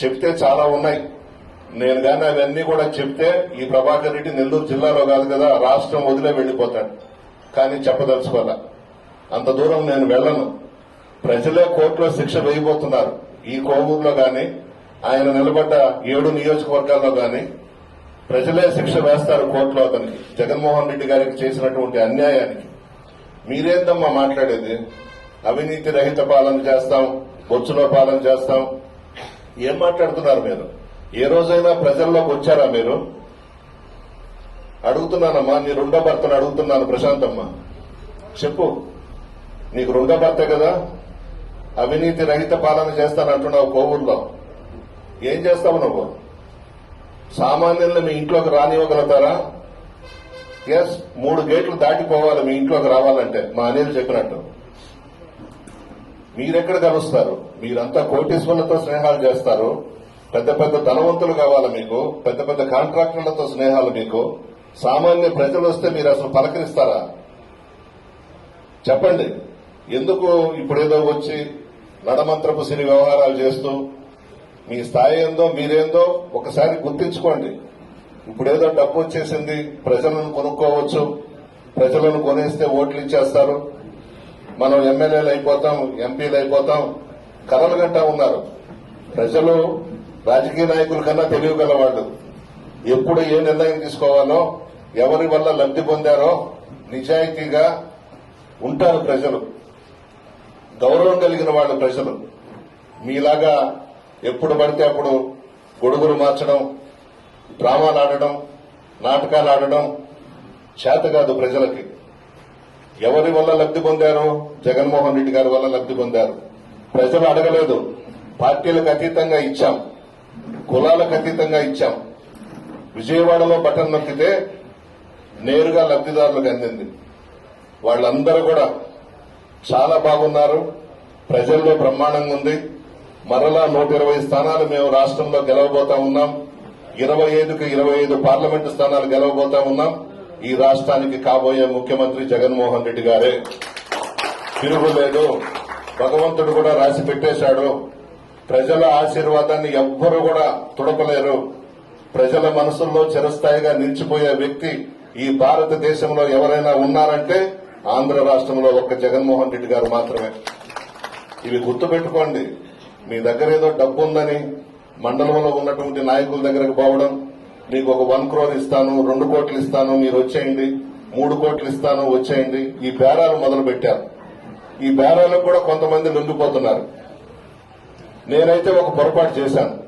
చెప్తే చాలా ఉన్నాయి. నేను కానీ అవన్నీ కూడా చెప్తే ఈ ప్రభాకర్ రెడ్డి నెల్లూరు జిల్లాలో కాదు కదా రాష్ట్రం వదిలే వెళ్ళిపోతాడు కానీ చెప్పదలుచుకోవాలా. అంత దూరం నేను వెళ్ళను. ప్రజలే కోర్టులో శిక్ష వేయబోతున్నారు. ఈ కోవూరులో కానీ ఆయన నిలబడ్డ ఏడు నియోజకవర్గాల్లో కానీ ప్రజలే శిక్ష వేస్తారు కోర్టులో అతనికి. జగన్మోహన్ రెడ్డి గారికి చేసినటువంటి అన్యాయానికి. మీరేందమ్మా మాట్లాడేది? అవినీతి రహిత పాలన చేస్తాం బొచ్చులో పాలన చేస్తాం ఏం మాట్లాడుతున్నారు మీరు? ఏ రోజైనా ప్రజల్లోకి వచ్చారా మీరు? అడుగుతున్నానమ్మా నీ రెండో భర్తను అడుగుతున్నాను ప్రశాంతమ్మ. చెప్పు. నీకు రెండో భర్తే కదా? అవినీతి రహిత పాలన చేస్తానంటున్నావు కోవూరులో. ఏం చేస్తావు నువ్వు? సామాన్యులను మీ ఇంట్లోకి రానివ్వగలుగుతారా? ఎస్ మూడు గేట్లు దాటిపోవాలి మీ ఇంట్లోకి రావాలంటే మా అనిల్ చెప్పినట్టు. మీరెక్కడ కలుస్తారు? మీరంతా కోటీశ్వరులతో స్నేహాలు చేస్తారు. పెద్ద పెద్ద ధనవంతులు కావాలి మీకు? పెద్ద పెద్ద కాంట్రాక్టర్లతో స్నేహాలు మీకు? సామాన్య ప్రజలు వస్తే మీరు అసలు పలకరిస్తారా? చెప్పండి. ఎందుకు ఇప్పుడేదో వచ్చి నడమంత్రపు సిరి వ్యవహారాలు చేస్తూ మీ స్థాయి ఏందో మీరేందో ఒకసారి గుర్తించుకోండి. ఇప్పుడేదో డబ్బు వచ్చేసింది ప్రజలను కొనుక్కోవచ్చు ప్రజలను కొనేస్తే ఓట్లు ఇచ్చేస్తారు. మనం ఎమ్మెల్యేలు అయిపోతాం ఎంపీలు అయిపోతాం కలలు గంటా ఉన్నారు. ప్రజలు రాజకీయ నాయకుల కన్నా తెలివి గలవాళ్ళు. ఎప్పుడు ఏ నిర్ణయం తీసుకోవాలో ఎవరి వల్ల లబ్ధి పొందారో నిజాయితీగా ఉంటారు ప్రజలు. గౌరవం కలిగిన వాళ్ళు ప్రజలు. మీలాగా ఎప్పుడు పడితే అప్పుడు గొడుగులు మార్చడం డ్రామాలు ఆడడం నాటకాలు ఆడడం చేత కాదు ప్రజలకి. ఎవరి వల్ల లబ్ధి పొందారు? జగన్మోహన్ రెడ్డి గారి వల్ల లబ్ధి పొందారు. ప్రజలు అడగలేదు. పార్టీలకు అతీతంగా ఇచ్చాం. కులాలకు అతీతంగా ఇచ్చాం. విజయవాడలో బటన్ నొక్కితే నేరుగా లబ్ధిదారులకు అందింది. వాళ్ళందరూ కూడా చాలా బాగున్నారు. ప్రజల్లో బ్రహ్మాండంగా ఉంది. మరలా నూట ఇరవై స్థానాలు మేము రాష్ట్రంలో గెలవబోతా ఉన్నాం. ఇరవై ఐదుకు ఇరవై ఐదు పార్లమెంటు స్థానాలు గెలవబోతా ఉన్నాం. ఈ రాష్ట్రానికి కాబోయే ముఖ్యమంత్రి జగన్మోహన్ రెడ్డి గారే తిరుగులేదు భగవంతుడు కూడా రాసి పెట్టేశాడు. ప్రజల ఆశీర్వాదాన్ని ఎవ్వరూ కూడా తుడపలేరు. ప్రజల మనసుల్లో చిరస్థాయిగా నిలిచిపోయే వ్యక్తి ఈ భారతదేశంలో ఎవరైనా ఉన్నారంటే ఆంధ్ర రాష్ట్రంలో ఒక్క జగన్మోహన్ రెడ్డి గారు మాత్రమే. ఇవి గుర్తుపెట్టుకోండి. మీ దగ్గర ఏదో డబ్బు ఉందని మండలంలో ఉన్నటువంటి నాయకుల దగ్గరకు పోవడం మీకు ఒక వన్ క్రోర్ ఇస్తాను రెండు కోట్లు ఇస్తాను మీరు వచ్చేయండి. మూడు కోట్లు ఇస్తాను వచ్చేయండి. ఈ బేరాలు మొదలు పెట్టారు ఈ బేరాలకు కూడా కొంతమంది లొంగిపోతున్నారు. నేనైతే ఒక పొరపాటు చేశాను.